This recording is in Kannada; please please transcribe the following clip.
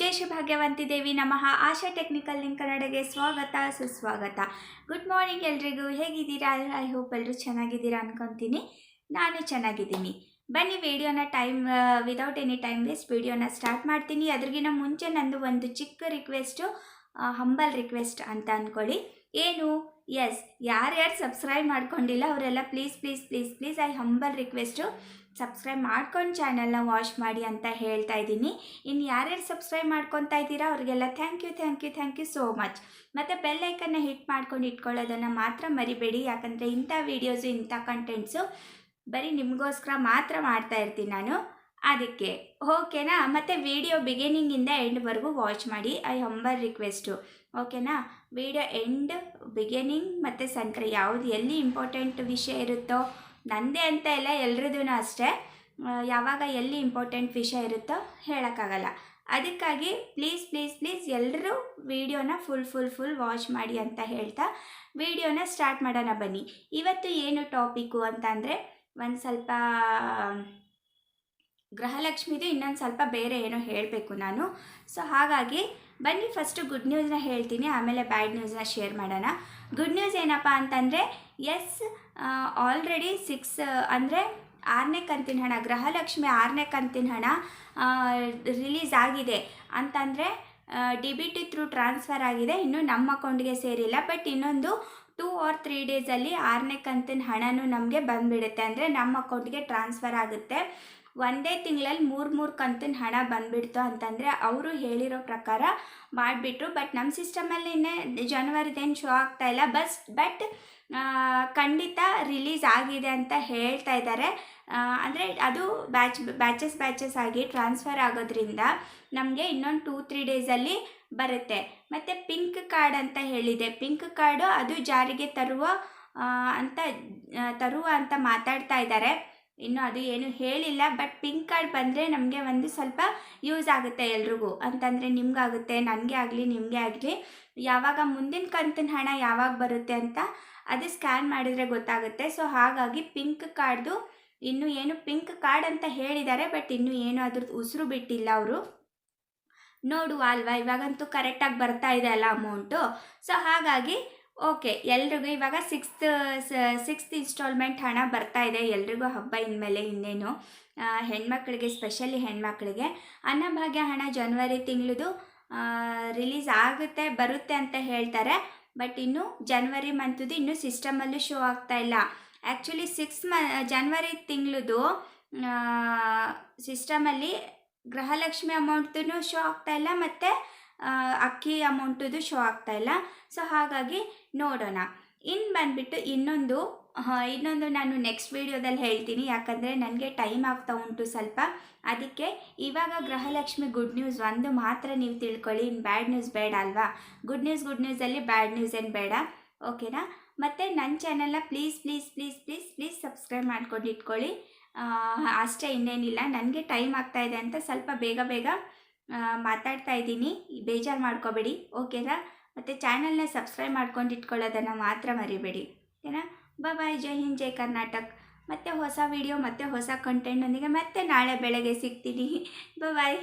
ಶಾಂತಿದೇವಿ ನಮಃ. ಆಶಾ ಟೆಕ್ನಿಕಲ್ ಲಿಂಕ್ ಕನ್ನಡಗೆ ಸ್ವಾಗತ, ಸುಸ್ವಾಗತ. ಗುಡ್ ಮಾರ್ನಿಂಗ್ ಎಲ್ರಿಗೂ. ಹೇಗಿದ್ದೀರಾ? ಐ ಹೋಪ್ ಎಲ್ಲರೂ ಚೆನ್ನಾಗಿದ್ದೀರಾ ಅನ್ಕೊತೀನಿ. ನಾನು ಚೆನ್ನಾಗಿದ್ದೀನಿ. ಬನ್ನಿ, ವಿಡಿಯೋನ time without any time waste ವಿಡಿಯೋನ ಸ್ಟಾರ್ಟ್ ಮಾಡ್ತೀನಿ. ಅದ್ರಿಗಿನ ಮುಂಚೆ ನಂದು ಒಂದು ಚಿಕ್ಕ ರಿಕ್ವೆಸ್ಟು ಹಂಬಲ್ ರಿಕ್ವೆಸ್ಟ್ ಅಂತ ಅಂದ್ಕೊಳ್ಳಿ ಏನು? ಎಸ್ ಯಾರ್ಯಾರು ಸಬ್ಸ್ಕ್ರೈಬ್ ಮಾಡ್ಕೊಂಡಿಲ್ಲ ಅವರೆಲ್ಲ please please please please I humble request subscribe ಮಾಡ್ಕೊಂಡು ಚಾನಲ್ನ ವಾಚ್ ಮಾಡಿ ಅಂತ ಹೇಳ್ತಾ ಇದ್ದೀನಿ. ಇನ್ನು ಯಾರ್ಯಾರು ಸಬ್ಸ್ಕ್ರೈಬ್ ಮಾಡ್ಕೊತಾ ಇದ್ದೀರಾ ಅವ್ರಿಗೆಲ್ಲ thank you thank you thank you so much ಮತ್ತು ಬೆಲ್ಲೈಕನ್ನ ಹಿಟ್ ಮಾಡ್ಕೊಂಡು ಇಟ್ಕೊಳ್ಳೋದನ್ನು ಮಾತ್ರ ಮರಿಬೇಡಿ. ಯಾಕಂದರೆ ಇಂಥ ವೀಡಿಯೋಸು ಇಂಥ ಕಂಟೆಂಟ್ಸು ಬರೀ ನಿಮಗೋಸ್ಕರ ಮಾತ್ರ ಮಾಡ್ತಾ ಇರ್ತೀನಿ ನಾನು. ಅದಕ್ಕೆ, ಓಕೆನಾ? ಮತ್ತು ವಿಡಿಯೋ ಬಿಗಿನಿಂಗಿಂದ ಎಂಡ್ವರೆಗೂ ವಾಚ್ ಮಾಡಿ. ಐ ಹಂಬರ್ ರಿಕ್ವೆಸ್ಟು ಓಕೆನಾ? ವಿಡಿಯೋ ಎಂಡ್ ಬಿಗಿನಿಂಗ್ ಮತ್ತು ಸೆಂಟ್ರ್ ಯಾವುದು ಎಲ್ಲಿ ಇಂಪಾರ್ಟೆಂಟ್ ವಿಷಯ ಇರುತ್ತೋ, ನಂದೇ ಅಂತ ಇಲ್ಲ ಎಲ್ರದೂ ಅಷ್ಟೇ. ಯಾವಾಗ ಎಲ್ಲಿ ಇಂಪಾರ್ಟೆಂಟ್ ವಿಷಯ ಇರುತ್ತೋ ಹೇಳೋಕ್ಕಾಗಲ್ಲ. ಅದಕ್ಕಾಗಿ ಪ್ಲೀಸ್ ಪ್ಲೀಸ್ ಪ್ಲೀಸ್ ಎಲ್ಲರೂ ವಿಡಿಯೋನ ಫುಲ್ ಫುಲ್ ಫುಲ್ ವಾಚ್ ಮಾಡಿ ಅಂತ ಹೇಳ್ತಾ ವಿಡಿಯೋನ ಸ್ಟಾರ್ಟ್ ಮಾಡೋಣ ಬನ್ನಿ. ಇವತ್ತು ಏನು ಟಾಪಿಕ್ಕು ಅಂತ ಅಂದರೆ, ಒಂದು ಸ್ವಲ್ಪ ಗೃಹಲಕ್ಷ್ಮಿದು ಇನ್ನೊಂದು ಸ್ವಲ್ಪ ಬೇರೆ ಏನೋ ಹೇಳಬೇಕು ನಾನು. ಸೊ ಹಾಗಾಗಿ ಬನ್ನಿ ಫಸ್ಟು ಗುಡ್ ನ್ಯೂಸ್ನ ಹೇಳ್ತೀನಿ, ಆಮೇಲೆ ಬ್ಯಾಡ್ ನ್ಯೂಸ್ನ ಶೇರ್ ಮಾಡೋಣ. ಗುಡ್ ನ್ಯೂಸ್ ಏನಪ್ಪ ಅಂತಂದರೆ ಎಸ್ ಆಲ್ರೆಡಿ ಸಿಕ್ಸ್ ಅಂದರೆ ಆರನೇ ಕಂತಿನ ಹಣ, ಗೃಹಲಕ್ಷ್ಮಿ ಆರನೇ ಕಂತಿನ ಹಣ ರಿಲೀಸ್ ಆಗಿದೆ. ಅಂತಂದರೆ D B T through transfer ಆಗಿದೆ. ಇನ್ನು ನಮ್ಮ ಅಕೌಂಟ್ಗೆ ಸೇರಿಲ್ಲ ಬಟ್ ಇನ್ನೊಂದು ಟೂ ಆರ್ ತ್ರೀ ಡೇಸಲ್ಲಿ ಆರನೇ ಕಂತಿನ ಹಣನೂ ನಮಗೆ ಬಂದುಬಿಡುತ್ತೆ. ಅಂದರೆ ನಮ್ಮ ಅಕೌಂಟ್ಗೆ ಟ್ರಾನ್ಸ್ಫರ್ ಆಗುತ್ತೆ. ಒಂದೇ ತಿಂಗಳಲ್ಲಿ ಮೂರು ಮೂರು ಕಂತಿನ ಹಣ ಬಂದುಬಿಡ್ತು ಅಂತಂದರೆ ಅವರು ಹೇಳಿರೋ ಪ್ರಕಾರ ಮಾಡಿಬಿಟ್ರು. ಬಟ್ ನಮ್ಮ ಸಿಸ್ಟಮಲ್ಲಿ ಜನವರಿದೇನು ಶೋ ಆಗ್ತಾ ಇಲ್ಲ. ಬಸ್, ಬಟ್ ಖಂಡಿತ ರಿಲೀಸ್ ಆಗಿದೆ ಅಂತ ಹೇಳ್ತಾ ಇದ್ದಾರೆ ಅಂದರೆ ಅದು ಬ್ಯಾಚ್, ಬ್ಯಾಚಸ್ ಬ್ಯಾಚಸ್ ಆಗಿ ಟ್ರಾನ್ಸ್ಫರ್ ಆಗೋದ್ರಿಂದ ನಮಗೆ ಇನ್ನೊಂದು ಟೂ, ತ್ರೀ ಡೇಸಲ್ಲಿ ಬರುತ್ತೆ. ಮತ್ತು ಪಿಂಕ್ ಕಾರ್ಡ್ ಅಂತ ಹೇಳಿದೆ. ಪಿಂಕ್ ಕಾರ್ಡು ಅದು ಜಾರಿಗೆ ತರುವ ಅಂತ ತರುವ ಅಂತ ಮಾತಾಡ್ತಾ ಇದ್ದಾರೆ ಇನ್ನು ಅದು ಏನು ಹೇಳಿಲ್ಲ ಬಟ್ ಪಿಂಕ್ ಕಾರ್ಡ್ ಬಂದರೆ ನಮಗೆ ಒಂದು ಸ್ವಲ್ಪ ಯೂಸ್ ಆಗುತ್ತೆ ಎಲ್ರಿಗೂ. ಅಂತಂದರೆ ನಿಮ್ಗಾಗುತ್ತೆ, ನನಗೆ ಆಗಲಿ, ನಿಮಗೆ ಆಗಲಿ. ಯಾವಾಗ ಮುಂದಿನ ಕಂತಿನ ಹಣ ಯಾವಾಗ ಬರುತ್ತೆ ಅಂತ ಅದು ಸ್ಕ್ಯಾನ್ ಮಾಡಿದರೆ ಗೊತ್ತಾಗುತ್ತೆ. ಸೊ ಹಾಗಾಗಿ ಪಿಂಕ್ ಕಾರ್ಡ್ದು ಇನ್ನು ಏನು ಪಿಂಕ್ ಕಾರ್ಡ್ ಅಂತ ಹೇಳಿದ್ದಾರೆ ಬಟ್ ಇನ್ನು ಏನು ಅದ್ರದ್ದು ಉಸಿರು ಬಿಟ್ಟಿಲ್ಲ ಅವರು. ನೋಡುವ ಅಲ್ವಾ, ಇವಾಗಂತೂ ಕರೆಕ್ಟಾಗಿ ಬರ್ತಾ ಇದೆ ಅಲ್ಲ ಅಮೌಂಟು ಸೊ ಹಾಗಾಗಿ ಓಕೆ ಎಲ್ರಿಗೂ ಇವಾಗ ಸಿಕ್ಸ್ತ್ ಸಿಕ್ಸ್ತ್ ಇನ್ಸ್ಟಾಲ್ಮೆಂಟ್ ಹಣ ಬರ್ತಾ ಇದೆ. ಎಲ್ರಿಗೂ ಹಬ್ಬ ಇನ್ಮೇಲೆ ಇನ್ನೇನು. ಹೆಣ್ಮಕ್ಳಿಗೆ ಸ್ಪೆಷಲಿ ಹೆಣ್ಮಕ್ಳಿಗೆ ಅನ್ನಭಾಗ್ಯ ಹಣ ಜನ್ವರಿ ತಿಂಗಳದು ರಿಲೀಸ್ ಆಗುತ್ತೆ, ಬರುತ್ತೆ ಅಂತ ಹೇಳ್ತಾರೆ. ಬಟ್ ಇನ್ನು ಜನ್ವರಿ ಮಂತದ್ದು ಇನ್ನೂ ಸಿಸ್ಟಮಲ್ಲೂ ಶೋ ಆಗ್ತಾ ಇಲ್ಲ. ಆ್ಯಕ್ಚುಲಿ ಸಿಕ್ಸ್ ಮ ಜನ್ವರಿ ತಿಂಗಳದು ಸಿಸ್ಟಮಲ್ಲಿ ಗೃಹಲಕ್ಷ್ಮಿ ಅಮೌಂಟ್ದು ಶೋ ಆಗ್ತಾ ಇಲ್ಲ. ಮತ್ತು ಅಕ್ಕಿ ಅಮೌಂಟದು ಶೋ ಆಗ್ತಾ ಇಲ್ಲ. ಸೊ ಹಾಗಾಗಿ ನೋಡೋಣ. ಇನ್ನು ಬಂದುಬಿಟ್ಟು ಇನ್ನೊಂದು ಇನ್ನೊಂದು ನಾನು ನೆಕ್ಸ್ಟ್ ವೀಡಿಯೋದಲ್ಲಿ ಹೇಳ್ತೀನಿ. ಯಾಕಂದರೆ ನನಗೆ ಟೈಮ್ ಆಗ್ತಾ ಉಂಟು ಸ್ವಲ್ಪ. ಅದಕ್ಕೆ ಇವಾಗ ಗೃಹಲಕ್ಷ್ಮಿ ಗುಡ್ ನ್ಯೂಸ್ ಒಂದು ಮಾತ್ರ ನೀವು ತಿಳ್ಕೊಳ್ಳಿ. ಇನ್ನು ಬ್ಯಾಡ್ ನ್ಯೂಸ್ ಬೇಡ ಅಲ್ವಾ? ಗುಡ್ ನ್ಯೂಸ್ ಗುಡ್ ನ್ಯೂಸಲ್ಲಿ ಬ್ಯಾಡ್ ನ್ಯೂಸ್ ಏನು ಬೇಡ. ಓಕೆನಾ ಮತ್ತು ನನ್ನ ಚಾನಲ್ನ please please please please please subscribe ಮಾಡ್ಕೊಂಡು ಇಟ್ಕೊಳ್ಳಿ. ಅಷ್ಟೇ ಇನ್ನೇನಿಲ್ಲ. ನನಗೆ ಟೈಮ್ ಆಗ್ತಾಯಿದೆ ಅಂತ ಸ್ವಲ್ಪ ಬೇಗ ಬೇಗ ಮಾತಾಡ್ತಾ ಇದ್ದೀನಿ. ಬೇಜಾರು ಮಾಡ್ಕೋಬೇಡಿ, ಓಕೆನಾ? ಮತ್ತು ಚಾನಲ್ನ ಸಬ್ಸ್ಕ್ರೈಬ್ ಮಾಡ್ಕೊಂಡು ಇಟ್ಕೊಳ್ಳೋದನ್ನು ಮಾತ್ರ ಮರಿಬೇಡಿ, ಓಕೆನಾ? ಬಾಯ್ ಜೈ ಹಿಂದ್, ಜೈ ಕರ್ನಾಟಕ್. ಮತ್ತು ಹೊಸ ವಿಡಿಯೋ ಮತ್ತು ಹೊಸ ಕಂಟೆಂಟ್ನೊಂದಿಗೆ ಮತ್ತೆ ನಾಳೆ ಬೆಳಗ್ಗೆ ಸಿಗ್ತೀನಿ. ಬಾಯ್